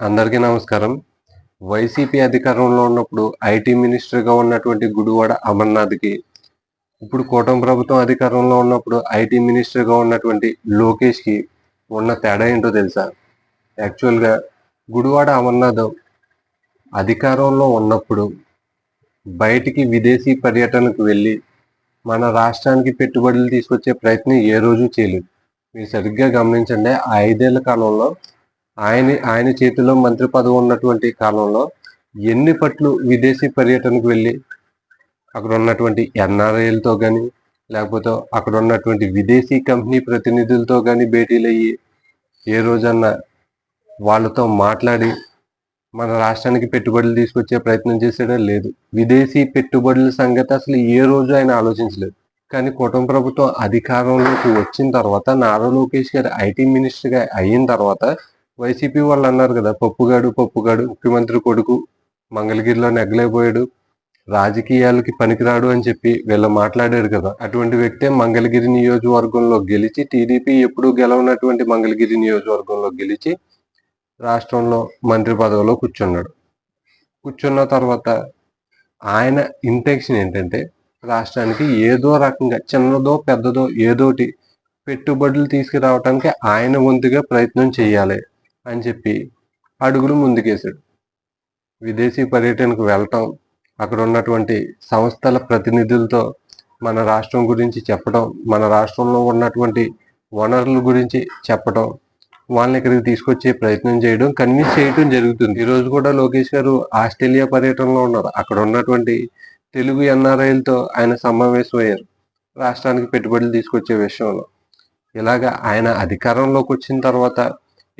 అందరికీ నమస్కారం. వైసీపీ అధికారంలో ఉన్నప్పుడు ఐటీ మినిస్టర్గా ఉన్నటువంటి గుడివాడ అమర్నాథ్కి ఇప్పుడు కూటమి ప్రభుత్వం అధికారంలో ఉన్నప్పుడు ఐటీ మినిస్టర్గా ఉన్నటువంటి లోకేష్కి ఉన్న తేడా ఏంటో తెలుసా? యాక్చువల్గా గుడివాడ అమర్నాథ్ అధికారంలో ఉన్నప్పుడు బయటికి విదేశీ పర్యటనకు వెళ్ళి మన రాష్ట్రానికి పెట్టుబడులు తీసుకొచ్చే ప్రయత్నం ఏ రోజు చేయలేదు. మీరు సరిగ్గా గమనించండి ఆ ఐదేళ్ళ కాలంలో ఆయన ఆయన చేతిలో మంత్రి పదవి ఉన్నటువంటి కాలంలో ఎన్ని పట్లు విదేశీ పర్యటనకు వెళ్ళి అక్కడ ఉన్నటువంటి ఎన్ఆర్ఐలతో కానీ లేకపోతే అక్కడ ఉన్నటువంటి విదేశీ కంపెనీ ప్రతినిధులతో కానీ భేటీలు అయ్యి ఏ రోజన్నా వాళ్ళతో మాట్లాడి మన రాష్ట్రానికి పెట్టుబడులు తీసుకొచ్చే ప్రయత్నం చేసాడా లేదు. విదేశీ పెట్టుబడుల సంగతి అసలు ఏ రోజు ఆయన ఆలోచించలేదు. కానీ కుటుంబ ప్రభుత్వం అధికారంలోకి వచ్చిన తర్వాత నారా లోకేష్ గారు ఐటీ మినిస్టర్గా అయిన తర్వాత వైసీపీ వాళ్ళు అన్నారు కదా పప్పుగాడు పప్పుగాడు ముఖ్యమంత్రి కొడుకు మంగళగిరిలో నెగ్గలేకపోయాడు రాజకీయాలకి పనికిరాడు అని చెప్పి వీళ్ళు మాట్లాడారు కదా. అటువంటి వ్యక్తే మంగళగిరి నియోజకవర్గంలో గెలిచి టీడీపీ ఎప్పుడూ గెలవనటువంటి మంగళగిరి నియోజకవర్గంలో గెలిచి రాష్ట్రంలో మంత్రి పదవిలో కూర్చున్నాడు. కూర్చున్న తర్వాత ఆయన ఇంటెన్షన్ ఏంటంటే రాష్ట్రానికి ఏదో రకంగా చిన్నదో పెద్దదో ఏదోటి పెట్టుబడులు తీసుకురావడానికి ఆయన వంతుగా ప్రయత్నం చేయాలి. అని చెప్పి అడుగులు ముందుకేశాడు. విదేశీ పర్యటనకు వెళ్ళటం అక్కడ ఉన్నటువంటి సంస్థల ప్రతినిధులతో మన రాష్ట్రం గురించి చెప్పడం మన రాష్ట్రంలో ఉన్నటువంటి వనరుల గురించి చెప్పడం వాళ్ళని ఇక్కడికి తీసుకొచ్చే ప్రయత్నం చేయడం కన్విన్స్ చేయడం జరుగుతుంది. ఈరోజు కూడా లోకేష్ గారు ఆస్ట్రేలియా పర్యటనలో ఉన్నారు. అక్కడ ఉన్నటువంటి తెలుగు ఎన్ఆర్ఐలతో ఆయన సమావేశమయ్యారు. రాష్ట్రానికి పెట్టుబడులు తీసుకొచ్చే విషయంలో. ఇలాగ ఆయన అధికారంలోకి వచ్చిన తర్వాత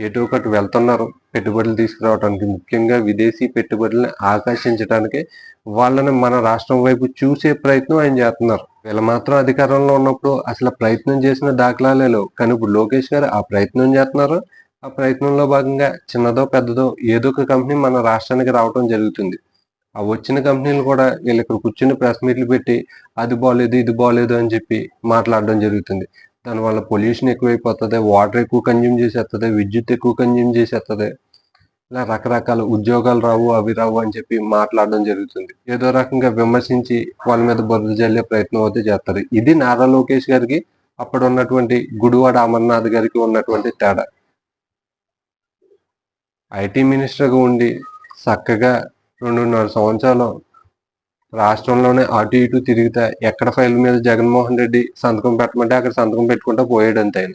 ఎటు ఒకటి వెళ్తున్నారు పెట్టుబడులు తీసుకురావడానికి ముఖ్యంగా విదేశీ పెట్టుబడులను ఆకర్షించడానికి వాళ్ళని మన రాష్ట్రం వైపు చూసే ప్రయత్నం ఆయన చేస్తున్నారు. వీళ్ళు మాత్రం అధికారంలో ఉన్నప్పుడు అసలు ప్రయత్నం చేసిన దాఖలాలే లేవు. కానీ ఇప్పుడు లోకేష్ గారు ఆ ప్రయత్నం చేస్తున్నారు. ఆ ప్రయత్నంలో భాగంగా చిన్నదో పెద్దదో ఏదో ఒక కంపెనీ మన రాష్ట్రానికి రావడం జరుగుతుంది. ఆ వచ్చిన కంపెనీలు కూడా వీళ్ళు ఇక్కడ కూర్చుని ప్రెస్ మీట్లు పెట్టి అది బాగలేదు ఇది బాగాలేదు అని చెప్పి మాట్లాడడం జరుగుతుంది. దానివల్ల పొల్యూషన్ ఎక్కువైపోతుంది వాటర్ ఎక్కువ కన్జ్యూమ్ చేసేస్తుంది విద్యుత్ ఎక్కువ కన్జ్యూమ్ చేసేస్తుంది ఇలా రకరకాల ఉద్యోగాలు రావు అవి రావు అని చెప్పి మాట్లాడడం జరుగుతుంది. ఏదో రకంగా విమర్శించి వాళ్ళ మీద బురద జల్లే ప్రయత్నం అయితే చేస్తారు ఇది నారా లోకేష్ గారికి అప్పుడు ఉన్నటువంటి గుడివాడ అమర్నాథ్ గారికి ఉన్నటువంటి తేడా. ఐటీ మినిస్టర్గా ఉండి చక్కగా రెండున్నర సంవత్సరాలు రాష్ట్రంలోనే అటు ఇటు తిరిగితే ఎక్కడ ఫైల్ మీద జగన్మోహన్ రెడ్డి సంతకం పెట్టమంటే అక్కడ సంతకం పెట్టుకుంటా పోయాడు అంతే ఆయన.